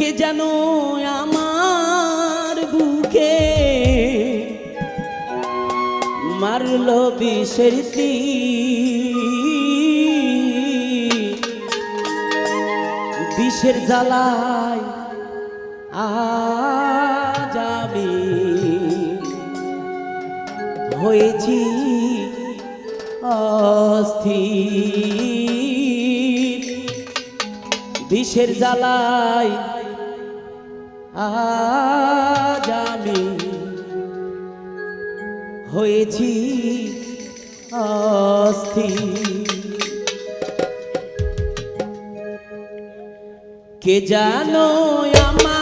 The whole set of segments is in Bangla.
কে যেন আমার বুকে মারলো তীর। বিষের জ্বালায় আমি হয়েছি অস্থির বিষের জ্বালায় আজ আমি হয়েছি অস্থির। কে জানো আমার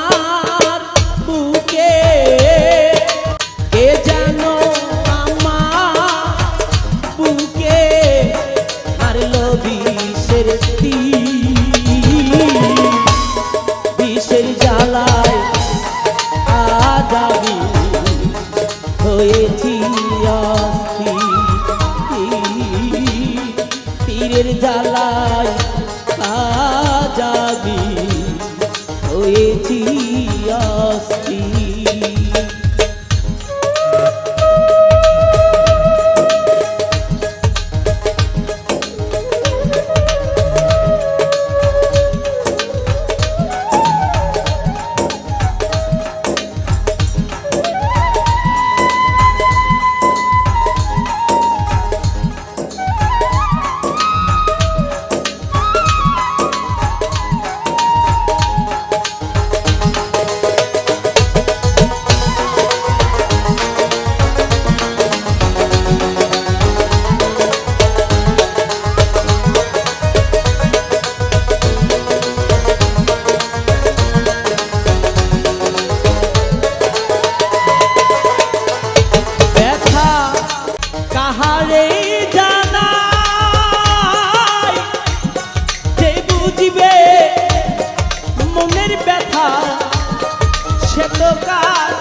তীরের জ্বালায়। সে তো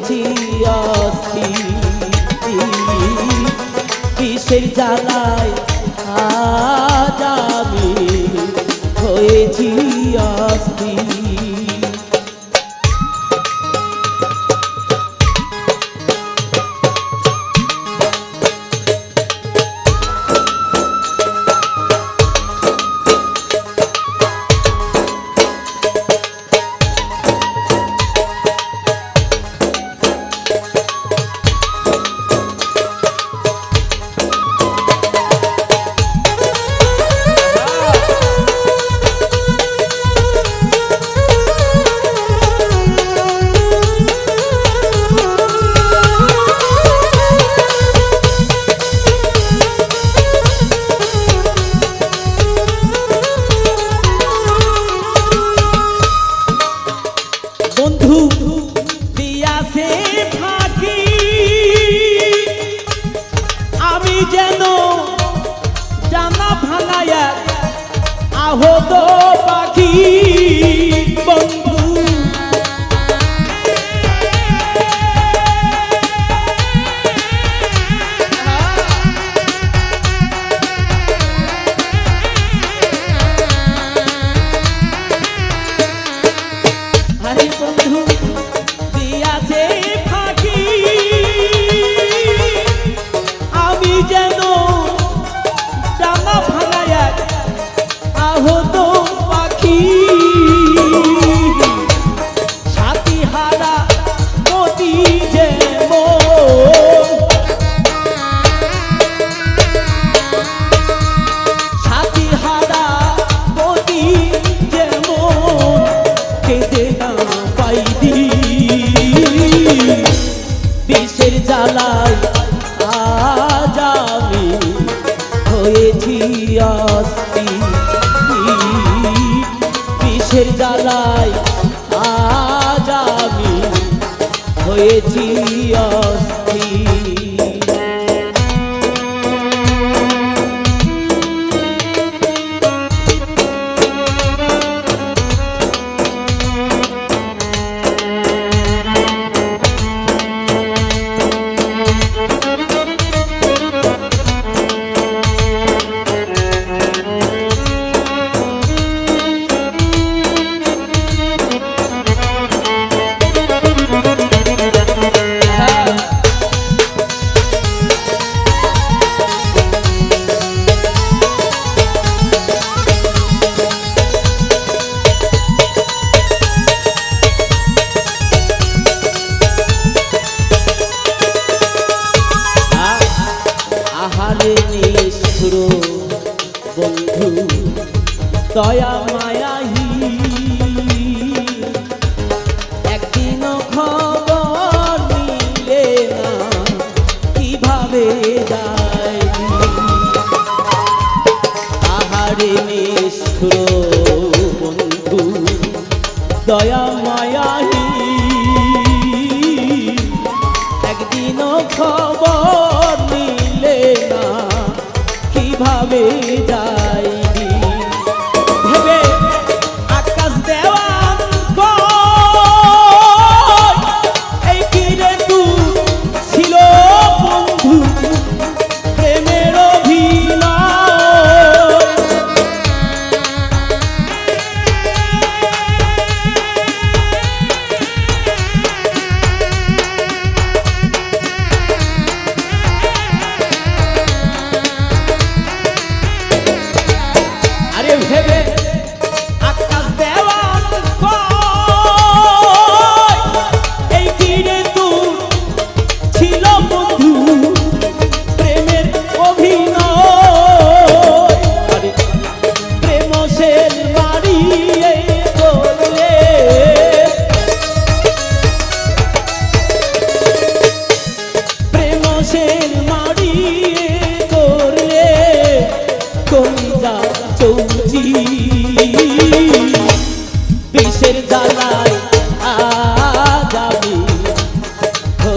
হয়েছি অস্থির। বিষের জ্বালায় আজ আমি হয়েছি যেন জানা ভাঙায় আহত পাখি। দুঃখের জ্বালায় আজ আমি হয়েছি নিষ্ঠুর বন্ধু দয়া যাও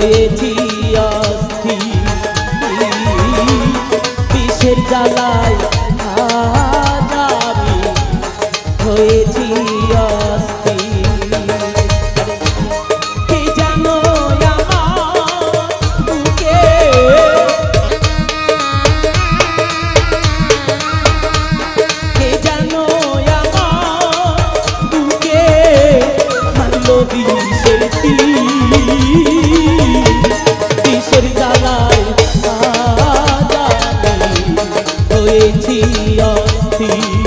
হয়েছি অস্থি বিষের জ্বালায় আছি